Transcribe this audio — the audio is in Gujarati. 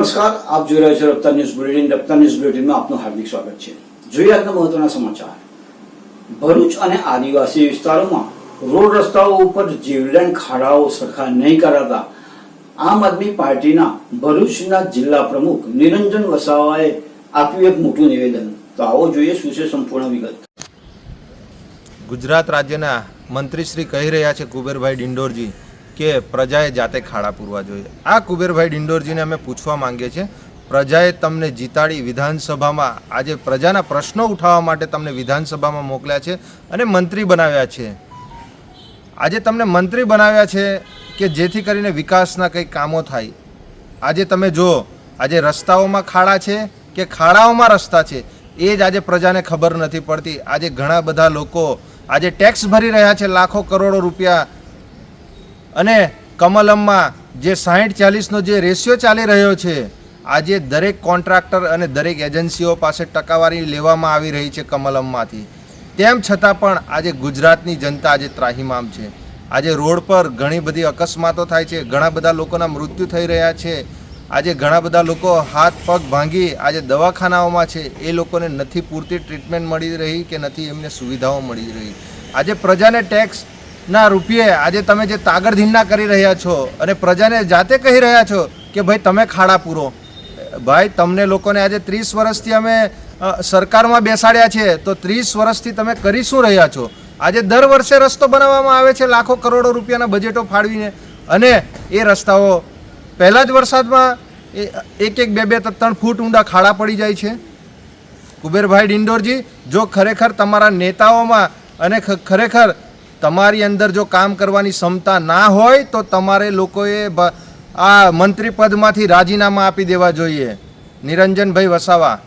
નમસ્કાર, આપ જોઈ રહ્યા છો Raftaar news bulletin. Raftaar news બુલેટિનમાં આપનું હાર્દિક સ્વાગત છે. જોઈએ આજના મહત્વના સમાચાર. ભરૂચ અને આદિવાસી વિસ્તારોમાં રોડ રસ્તાઓ ઉપર જીવલેણ ખાડાઓ સરખા નહીં કરાતા આમ આદમી પાર્ટીના ભરૂચના જિલ્લા પ્રમુખ નિરંજન વસાવાએ આપ્યું એક મોટું નિવેદન. તો આવો જોઈએ શું છે સંપૂર્ણ વિગત. ગુજરાત રાજ્યના મંત્રીશ્રી કહી રહ્યા છે કુબેરભાઈ ડિંડોરજી કે પ્રજાએ જાતે ખાડા પૂરવા જોઈએ. આ કુબેરભાઈ ડિંડોરજીને અમે પૂછવા માંગીએ છીએ, પ્રજાએ તમને જીતાડી વિધાનસભામાં આજે પ્રજાના પ્રશ્નો ઉઠાવવા માટે તમને વિધાનસભામાં મોકલ્યા છે અને મંત્રી બનાવ્યા છે. આજે તમને મંત્રી બનાવ્યા છે કે જેથી કરીને વિકાસના કંઈક કામો થાય. આજે તમે જુઓ, આજે રસ્તાઓમાં ખાડા છે કે ખાડાઓમાં રસ્તા છે, એ જ આજે પ્રજાને ખબર નથી પડતી. આજે ઘણા બધા લોકો આજે ટેક્સ ભરી રહ્યા છે, લાખો કરોડો રૂપિયા અને કમલમમાં જે સાહીઠ ચાલીસનો જે રેશિયો ચાલી રહ્યો છે, આજે દરેક કોન્ટ્રાક્ટર અને દરેક એજન્સીઓ પાસે ટકાવારી લેવામાં આવી રહી છે કમલમમાંથી. તેમ છતાં પણ આજે ગુજરાતની જનતા આજે ત્રાહિમામ છે. આજે રોડ પર ઘણી બધી અકસ્માતો થાય છે, ઘણા બધા લોકોના મૃત્યુ થઈ રહ્યા છે. આજે ઘણા બધા લોકો હાથ, પગ ભાંગી આજે દવાખાનાઓમાં છે. એ લોકોને નથી પૂરતી ટ્રીટમેન્ટ મળી રહી કે નથી એમને સુવિધાઓ મળી રહી. આજે પ્રજાને ટેક્સ ના, રૂપિયે, આજે તમે જે તાગડધીંડા કરી રહ્યા છો અને પ્રજાને જાતે કહી રહ્યા છો કે ભાઈ તમે ખાડા પૂરો. ભાઈ, તમને લોકોને આજે ત્રીસ વર્ષથી અમે સરકારમાં બેસાડ્યા છે, તો ત્રીસ વર્ષથી તમે કરી શું રહ્યા છો? આજે દર વર્ષે રસ્તો બનાવવામાં આવે છે લાખો કરોડો રૂપિયાના બજેટો ફાળવીને. અને એ રસ્તાઓ, પહેલાં જ વરસાદમાં એક એક બે બે ત્રણ ફૂટ ઊંડા ખાડા પડી જાય છે. કુબેરભાઈ ડિંડોરજી, જો ખરેખર તમારા નેતાઓમાં અને ખરેખર તમારી અંદર જો કામ કરવાની ક્ષમતા ના હોય, તો તમારે લોકોએ આ મંત્રી પદમાંથી રાજીનામા આપી દેવા જોઈએ. નિરંજનભાઈ વસાવા.